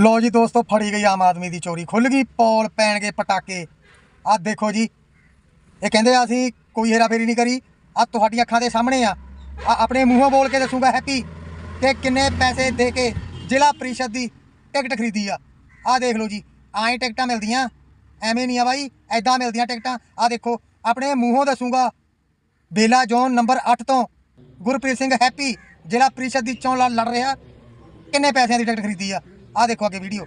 ਲੋ ਜੀ ਦੋਸਤੋ, ਫੜੀ ਗਈ ਆਮ ਆਦਮੀ ਦੀ ਚੋਰੀ ਖੁੱਲ ਗਈ, ਪੌਲ ਪੈਣਗੇ ਪਟਾਕੇ। ਆਹ ਦੇਖੋ ਜੀ, ਇਹ ਕਹਿੰਦੇ ਆ ਅਸੀਂ ਕੋਈ ਹੇਰਾਫੇਰੀ ਨਹੀਂ ਕਰੀ ਆ ਤੁਹਾਡੀਆਂ ਅੱਖਾਂ ਦੇ ਸਾਹਮਣੇ ਆ। ਆ ਆਪਣੇ ਮੂੰਹੋਂ ਬੋਲ ਕੇ ਦੱਸੂਗਾ ਹੈਪੀ ਕਿ ਕਿੰਨੇ ਪੈਸੇ ਦੇ ਕੇ ਜ਼ਿਲ੍ਹਾ ਪ੍ਰੀਸ਼ਦ ਦੀ ਟਿਕਟ ਖਰੀਦੀ ਆ। ਆ ਦੇਖ ਲਓ ਜੀ ਐਂ ਟਿਕਟਾਂ ਮਿਲਦੀਆਂ, ਐਵੇਂ ਨਹੀਂ ਆ ਬਾਈ ਐਦਾਂ ਮਿਲਦੀਆਂ ਟਿਕਟਾਂ। ਆ ਦੇਖੋ, ਆਪਣੇ ਮੂੰਹੋਂ ਦੱਸੂਗਾ, ਬੇਲਾ ਜ਼ੋਨ ਨੰਬਰ 8 ਤੋਂ ਗੁਰਪ੍ਰੀਤ ਸਿੰਘ ਹੈਪੀ ਜ਼ਿਲ੍ਹਾ ਪ੍ਰੀਸ਼ਦ ਦੀ ਚੋਣ ਲੜ ਲੜ ਰਿਹਾ, ਕਿੰਨੇ ਪੈਸਿਆਂ ਦੀ ਟਿਕਟ ਖਰੀਦੀ ਆ। ਆ ਦੇਖੋ ਅੱਗੇ ਵੀਡੀਓ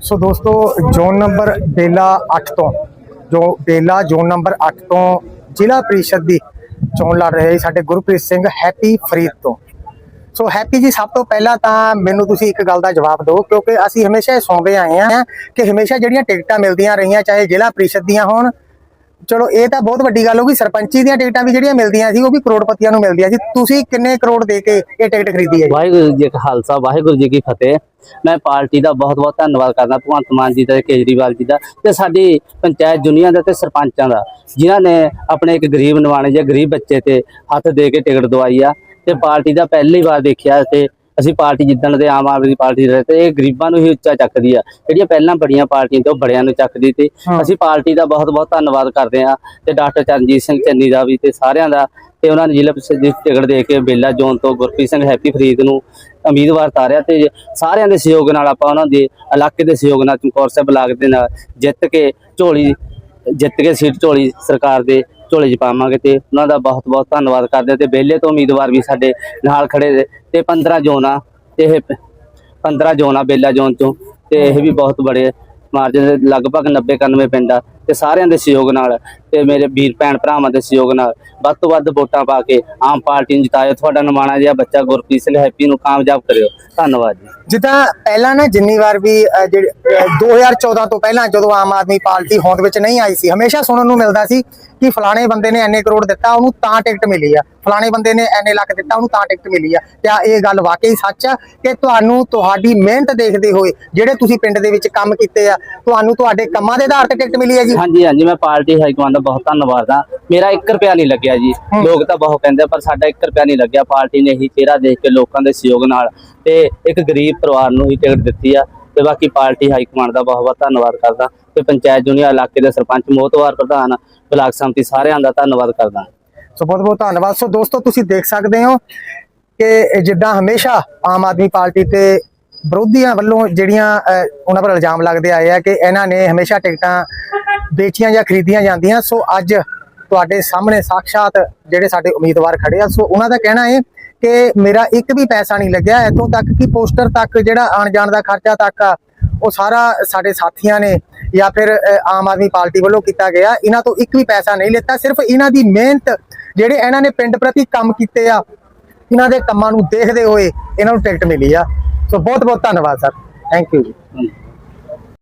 ਸੋ ਦੋਸਤੋ ਜ਼ੋਨ ਨੰਬਰ ਬੇਲਾ 8 ਤੋਂ, ਜੋ ਬੇਲਾ ਜ਼ੋਨ ਨੰਬਰ 8 ਤੋਂ ਜ਼ਿਲ੍ਹਾ ਪ੍ਰੀਸ਼ਦ ਦੀ ਚੋਣ ਲੜ ਰਹੇ ਸਾਡੇ ਗੁਰਪ੍ਰੀਤ ਸਿੰਘ ਹੈਪੀ ਫਰੀਦ ਤੋਂ। ਸੋ ਹੈਪੀ ਜੀ, ਸਭ ਤੋਂ ਪਹਿਲਾਂ ਤਾਂ ਮੈਨੂੰ ਤੁਸੀਂ ਇੱਕ ਗੱਲ ਦਾ ਜਵਾਬ ਦਿਓ, ਕਿਉਂਕਿ ਅਸੀਂ ਹਮੇਸ਼ਾ ਇਹ ਸੁਣਦੇ ਆਏ ਹਾਂ ਕਿ ਹਮੇਸ਼ਾ ਜਿਹੜੀਆਂ ਟਿਕਟਾਂ ਮਿਲਦੀਆਂ ਰਹੀਆਂ, ਚਾਹੇ ਜ਼ਿਲ੍ਹਾ ਪ੍ਰੀਸ਼ਦ ਦੀਆਂ ਹੋਣ ਚਲੋ, ਇਹ ਤਾਂ ਬਹੁਤ ਵੱਡੀ ਗੱਲ ਹੋ ਗਈ। ਸਰਪੰਚੀ ਦੀਆਂ ਟਿਕਟਾਂ ਵੀ ਜਿਹੜੀਆਂ ਮਿਲਦੀਆਂ ਸੀ, ਉਹ ਵੀ ਕਰੋੜਪਤੀਆਂ ਨੂੰ ਮਿਲਦੀਆਂ ਸੀ। ਤੁਸੀਂ ਕਿੰਨੇ ਕਰੋੜ ਦੇ ਕੇ ਇਹ ਟਿਕਟ ਖਰੀਦੀ ਹੈ ਵਾਹਿਗੁਰੂ ਜੀ ਕਾ ਖਾਲਸਾ, ਵਾਹਿਗੁਰੂ ਜੀ ਕੀ ਫਤਿਹ। ਮੈਂ ਪਾਰਟੀ ਦਾ ਬਹੁਤ ਬਹੁਤ ਧੰਨਵਾਦ ਕਰਦਾ, ਭਗਵੰਤ ਮਾਨ ਜੀ ਦਾ, ਕੇਜਰੀਵਾਲ ਜੀ ਦਾ ਤੇ ਸਾਡੀ ਪੰਚਾਇਤ ਜੁਨੀਆਂ ਦਾ ਤੇ ਸਰਪੰਚਾਂ ਦਾ, ਜਿਨ੍ਹਾਂ ਨੇ ਆਪਣੇ ਇੱਕ ਗਰੀਬ ਨਿਵਾਣੇ ਜਾਂ ਗਰੀਬ ਬੱਚੇ ਤੇ ਹੱਥ ਦੇ ਕੇ ਟਿਕਟ ਦਵਾਈ ਆ। ਤੇ ਪਾਰਟੀ ਦਾ ਪਹਿਲੀ ਵਾਰ ਦੇਖਿਆ ਤੇ ਅਸੀਂ ਪਾਰਟੀ ਜਿੱਦਣ ਦੇ ਆਮ ਆਦਮੀ ਪਾਰਟੀ ਦੇ ਤੇ ਇਹ ਗਰੀਬਾਂ ਨੂੰ ਹੀ ਉੱਚਾ ਚੱਕਦੀ ਆ ਜਿਹੜੀਆਂ ਪਹਿਲਾਂ ਬੜੀਆਂ ਪਾਰਟੀਆਂ ਤੇ ਉਹ ਬੜਿਆਂ ਨੂੰ ਚੱਕਦੀ ਤੇ। ਅਸੀਂ ਪਾਰਟੀ ਦਾ ਬਹੁਤ ਬਹੁਤ ਧੰਨਵਾਦ ਕਰਦੇ ਆ ਤੇ ਡਾਕਟਰ ਚਰਨਜੀਤ ਸਿੰਘ ਚੰਨੀ ਦਾ ਵੀ ਤੇ ਸਾਰਿਆਂ ਦਾ ਤੇ ਉਹਨਾਂ ਨੇ ਜ਼ਿਲ੍ਹਾ ਪ੍ਰੀਸ਼ਦ ਦੀ ਟਿਕਟ ਦੇ ਕੇ ਬੇਲਾ ਜ਼ੋਨ ਤੋਂ ਗੁਰਪ੍ਰੀਤ ਸਿੰਘ ਹੈਪੀ ਫਰੀਦ ਨੂੰ ਉਮੀਦਵਾਰ ਤਾਰਿਆ ਤੇ ਸਾਰਿਆਂ ਦੇ ਸਹਿਯੋਗ ਨਾਲ ਆਪਾਂ ਉਹਨਾਂ ਦੇ ਇਲਾਕੇ ਦੇ ਸਹਿਯੋਗ ਨਾਲ ਚਮਕੌਰ ਸਾਹਿਬ ਬਲਾਕ ਦੇ ਨਾਲ ਜਿੱਤ ਕੇ ਝੋਲੀ ਜਿੱਤ ਕੇ ਸੀਟ ਝੋਲੀ ਸਰਕਾਰ ਦੇ ਝੋਲੇ 'ਚ ਪਾਵਾਂਗੇ ਤੇ ਉਹਨਾਂ ਦਾ ਬਹੁਤ ਬਹੁਤ ਧੰਨਵਾਦ ਕਰਦੇ ਤੇ ਬੇਲੇ ਤੋਂ ਉਮੀਦਵਾਰ ਵੀ ਸਾਡੇ ਨਾਲ ਖੜੇ ਨੇ ਤੇ 15 ਆ, ਤੇ ਇਹ 15 ਆ ਬੇਲਾ ਜ਼ੋਨ ਤੋਂ ਤੇ ਇਹ ਵੀ ਬਹੁਤ ਬੜੇ ਮਾਰਜਨ ਦੇ, ਲਗਭਗ 90 91 ਪਿੰਡ ਆ ਤੇ ਸਾਰਿਆਂ ਦੇ ਸਹਿਯੋਗ ਨਾਲ ਤੇ ਮੇਰੇ ਵੀਰ ਭੈਣ ਭਰਾਵਾਂ ਦੇ ਸਹਿਯੋਗ ਨਾਲ ਵੱਧ ਤੋਂ ਵੱਧ ਵੋਟਾਂ ਪਾ ਕੇ ਆਮ ਪਾਰਟੀ ਨੂੰ ਜਿਤਾਇਓ। ਤੁਹਾਡਾ ਨਿਮਾਣਾ ਜਿਹਾ ਬੱਚਾ ਗੁਰਪ੍ਰੀਤ ਸਿੰਘ ਹੈਪੀ ਨੂੰ ਕਾਮਯਾਬ ਕਰਿਓ। ਧੰਨਵਾਦ ਜੀ। ਜਿੱਦਾਂ ਪਹਿਲਾਂ ਨਾ ਜਿੰਨੀ ਵਾਰ ਵੀ ਜਿਹੜੇ ਅਹ, 2014 ਤੋਂ ਪਹਿਲਾਂ ਜਦੋਂ ਆਮ ਆਦਮੀ ਪਾਰਟੀ ਹੋਂਦ ਵਿੱਚ ਨਹੀਂ ਆਈ ਸੀ ਹਮੇਸ਼ਾ ਸੁਣਨ ਨੂੰ ਮਿਲਦਾ ਸੀ ਕਿ ਫਲਾਣੇ ਬੰਦੇ ਨੇ ਐਨੇ ਕਰੋੜ ਦਿੱਤਾ ਉਹਨੂੰ ਤਾਂ ਟਿਕਟ ਮਿਲੀ ਆ। ਫਲਾਣੇ ਬੰਦੇ ਨੇ ਐਨੇ ਲੱਖ ਦਿੱਤਾ ਉਹਨੂੰ ਤਾਂ ਟਿਕਟ ਮਿਲੀ ਆ। ਤੇ ਆ ਇਹ ਗੱਲ ਵਾਕਈ ਸੱਚ ਆ ਕਿ ਤੁਹਾਨੂੰ ਤੁਹਾਡੀ ਮਿਹਨਤ ਦੇਖਦੇ ਹੋਏ ਜਿਹੜੇ ਤੁਸੀਂ ਪਿੰਡ ਦੇ ਵਿੱਚ ਕੰਮ ਕੀਤੇ ਆ ਤੁਹਾਨੂੰ ਤੁਹਾਡੇ ਕੰਮਾਂ ਦੇ ਆਧਾਰ ਤੇ ਟਿਕਟ ਮਿਲੀ ਆ ਜੀ ਹਾਂਜੀ ਹਾਂਜੀ ਮੈਂ ਪਾਰਟੀ ਹਾਈ ਕਮਾਂਡ ਬਹੁਤ ਧੰਨਵਾਦ ਹਾਂ। ਮੇਰਾ 1 ਰੁਪਿਆ ਨਹੀਂ ਲੱਗਿਆ ਜੀ। ਲੋਕ ਤਾਂ ਬਹੁਤ ਕਹਿੰਦੇ ਆ, ਪਰ ਸਾਡਾ 1 ਰੁਪਿਆ ਨਹੀਂ ਲੱਗਿਆ। ਪਾਰਟੀ ਨੇ ਹੀ ਚਿਹਰਾ ਦੇਖ ਕੇ ਲੋਕਾਂ ਦੇ ਸਹਿਯੋਗ ਨਾਲ ਤੇ ਇੱਕ ਗਰੀਬ ਪਰਿਵਾਰ ਨੂੰ ਹੀ ਟਿਕਟ ਦਿੱਤੀ ਆ ਤੇ ਬਾਕੀ ਪਾਰਟੀ ਹਾਈ ਕਮਾਂਡ ਦਾ ਬਹੁਤ ਬਹੁਤ ਧੰਨਵਾਦ ਕਰਦਾ। ਤੇ ਪੰਚਾਇਤ ਜੁਨੀਆ ਇਲਾਕੇ ਦੇ ਸਰਪੰਚ ਮੋਹਤਵਾਰ ਪ੍ਰਧਾਨ ਬਲਾਕ ਸੰਮਤੀ ਸਾਰਿਆਂ ਦਾ ਧੰਨਵਾਦ ਕਰਦਾ। ਸੋ ਬਹੁਤ ਬਹੁਤ ਧੰਨਵਾਦ। ਸੋ ਦੋਸਤੋ ਤੁਸੀਂ ਦੇਖ ਸਕਦੇ ਹੋ ਕਿ ਜਿੱਦਾਂ ਹਮੇਸ਼ਾ ਆਮ ਆਦਮੀ ਪਾਰਟੀ ਤੇ ਵਿਰੋਧੀਆਂ ਵੱਲੋਂ ਜਿਹੜੀਆਂ ਉਹਨਾਂ ਪਰ ਇਲਜ਼ਾਮ ਲੱਗਦੇ ਆਏ ਆ ਕਿ ਇਹਨਾਂ ਨੇ ਹਮੇਸ਼ਾ ਟਿਕਟਾਂ ਵੇਚੀਆਂ ਜਾਂ ਖਰੀਦੀਆਂ ਜਾਂਦੀਆਂ। ਸੋ ਅੱਜ ਤੁਹਾਡੇ ਸਾਹਮਣੇ ਸਾਖਸ਼ਾਤ ਜਿਹੜੇ ਸਾਡੇ ਉਮੀਦਵਾਰ ਖੜੇ ਆ। ਸੋ ਉਹਨਾਂ ਦਾ ਕਹਿਣਾ ਹੈ ਕਿ ਮੇਰਾ ਇੱਕ ਵੀ ਪੈਸਾ ਨਹੀਂ ਲੱਗਿਆ। ਇੱਥੋਂ ਤੱਕ ਕਿ ਪੋਸਟਰ ਤੱਕ ਜਿਹੜਾ ਆਣ ਜਾਣ ਦਾ ਖਰਚਾ ਤੱਕ ਆ, ਉਹ ਸਾਰਾ ਸਾਡੇ ਸਾਥੀਆਂ ਨੇ ਜਾਂ ਫਿਰ ਆਮ ਆਦਮੀ ਪਾਰਟੀ ਵੱਲੋਂ ਕੀਤਾ ਗਿਆ। ਇਹਨਾਂ ਤੋਂ ਇੱਕ ਵੀ ਪੈਸਾ ਨਹੀਂ ਲਿੱਤਾ। ਸਿਰਫ ਇਹਨਾਂ ਦੀ ਮਿਹਨਤ ਜਿਹੜੇ ਇਹਨਾਂ ਨੇ ਪਿੰਡ ਪ੍ਰਤੀ ਕੰਮ ਕੀਤੇ ਆ, ਇਹਨਾਂ ਦੇ ਕੰਮਾਂ ਨੂੰ ਦੇਖਦੇ ਹੋਏ ਇਹਨਾਂ ਨੂੰ ਟਿਕਟ ਮਿਲੀ ਆ। ਸੋ ਬਹੁਤ ਬਹੁਤ ਧੰਨਵਾਦ, ਸਰ। ਥੈਂਕ ਯੂ ਜੀ।